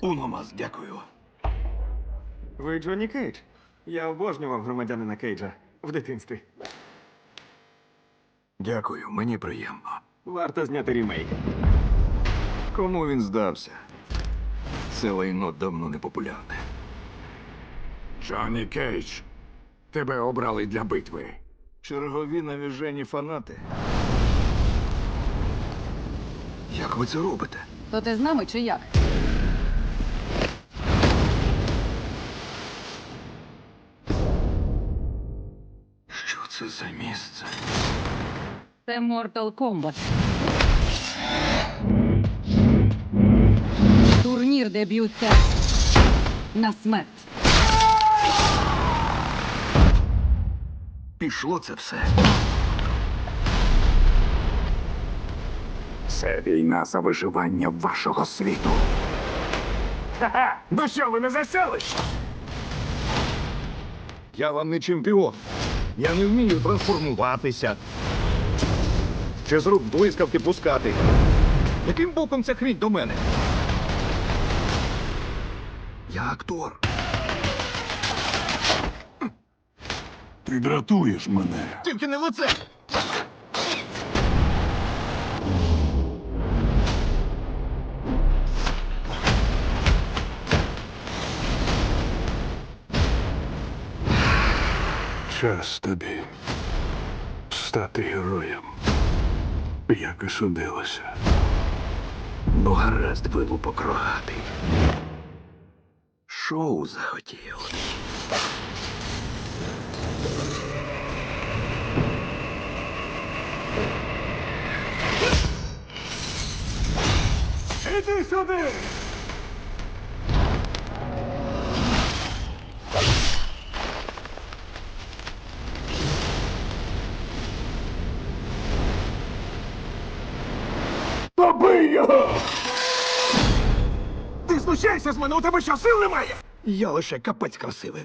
Уномас, дякую. Ви Джонні Кейдж? Я обожнював громадянина Кейджа в дитинстві. Дякую, мені приємно. Варто зняти рімейк. Кому він здався? Це лайно давно не популярне. Джонні Кейдж, тебе обрали для битви. Чергові навіжені фанати. Як ви це робите? То ти з нами чи як? Це за місце? Це Mortal Kombat. Турнір, де б'ються на смерть. Пішло це все. Це війна за виживання вашого світу. Ха-ха! Ну що, ви не засяли? Я вам не чемпіон. Я не вмію трансформуватися. Чи з рук блискавки пускати. Яким боком ця хрінь до мене? Я актор. Ти дратуєш мене. Тільки не лице. Час тобі стати героєм, як і судилося. Ну, гаразд, вилупок рогатий. Шоу захотів. Іди сюди! Побий його! Ти знущайся з мене, у тебе що сил немає? Я лише капець красивий.